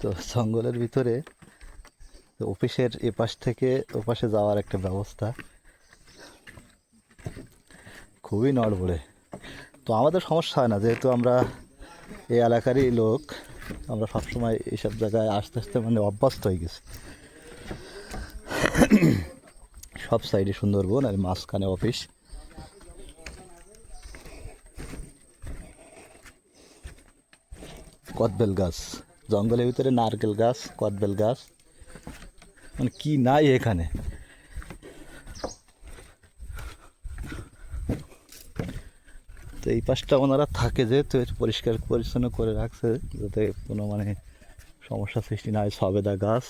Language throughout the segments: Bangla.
তো জঙ্গলের ভিতরে অফিসের এপাশ থেকে ওপাশে যাওয়ার একটা ব্যবস্থা। খুবই নড়বড়ে। তো আমাদের সমস্যা হয় না, যেহেতু আমরা এই এলাকারই লোক, আমরা সবসময় এইসব জায়গায় আস্তে আস্তে মানে অভ্যস্ত হয়ে গেছি। সব সাইডে সুন্দরবন আর মাঝখানে অফিস। কদবেল গাছ। জঙ্গলের ভিতরে নারকেল গাছ, কদবেল গাছ। মানে কি নাই এখানে। তো এই পাশটা ওনারা থাকে যেহেতু পরিষ্কার পরিচ্ছন্ন করে রাখছে, যাতে কোনো মানে সমস্যা সৃষ্টি না হয়। সবেদা গাছ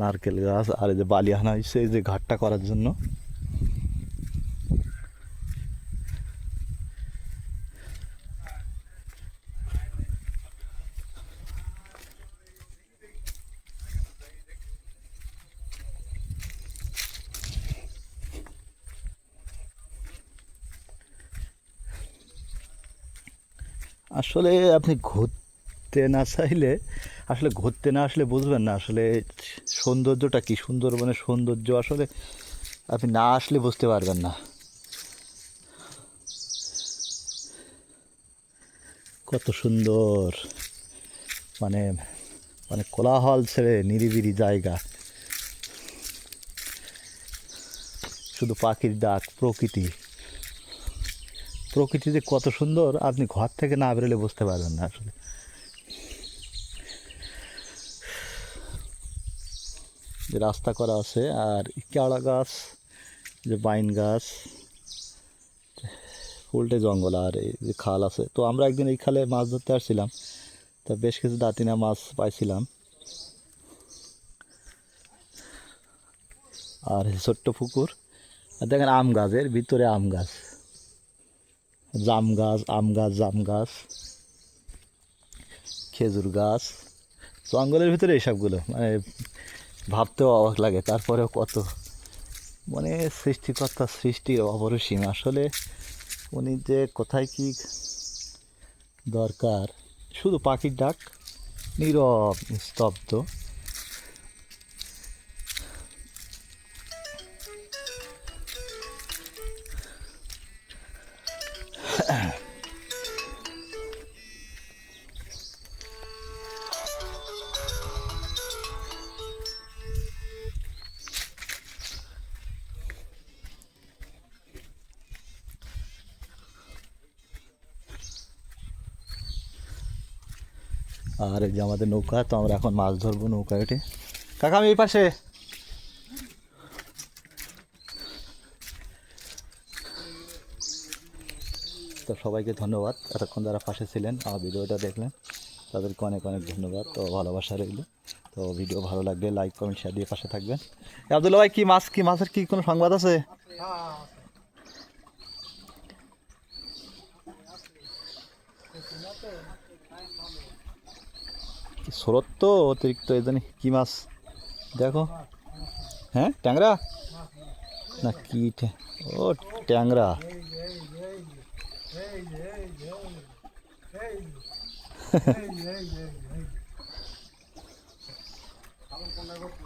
নারকেল গাছ আর এই যে বালিয়ানা হয়েছে এই যে ঘাটটা করার জন্য। আসলে আপনি ঘুরতে না চাইলে আসলে ঘুরতে না আসলে বুঝবেন না। আসলে সৌন্দর্যটা কি সুন্দরবনের সৌন্দর্য আসলে আপনি না আসলে বুঝতে পারবেন না। কত সুন্দর। মানে মানে কোলাহল ছেড়ে নিরিবিলি জায়গা। শুধু পাখির ডাক, প্রকৃতি। প্রকৃতি যে কত সুন্দর, আপনি ঘর থেকে না বেরোলে বুঝতে পারবেন না আসলে। যে রাস্তা করা আছে, আর কেওড়া গাছ, যে বাইন গাছ, উল্টে জঙ্গল, আর এই যে খাল আছে। তো আমরা একদিন এই খালে মাছ ধরতে আসছিলাম, তা বেশ কিছু দাঁতিনা মাছ পাইছিলাম। আর ছোট্ট পুকুর, আর দেখেন আম গাছের ভিতরে আম গাছ। জাম গাছ, আম গাছ, জাম গাছ, খেজুর গাছ, জঙ্গলের ভিতরে এইসবগুলো মানে ভাবতেও অবাক লাগে, তারপরেও কত মানে সৃষ্টিকর্তা সৃষ্টির অপরিসীম। আসলে উনি যে কোথায় কি দরকার, শুধু পাখির ডাক, নীরব স্তব্ধ আর এই যে আমাদের নৌকা, তো আমরা এখন মাছ ধরবো নৌকা উঠে কাকা, আমি এই পাশে। তো সবাইকে ধন্যবাদ, এতক্ষণ যারা পাশে ছিলেন, আমার ভিডিওটা দেখলেন, তাদেরকে অনেক অনেক ধন্যবাদ, তো ভালোবাসা রইল। তো ভিডিও ভালো লাগলে লাইক, কমেন্ট শেয়ার দিয়ে পাশে থাকবেন। আবদুল্লা ভাই, কি মাছ, কি মাছের কি কোনো সংবাদ আছে? স্রোত তো? অতিরিক্ত এই কী মাছ? দেখো। হ্যাঁ ট্যাংরা? না কি ও ট্যাংরা।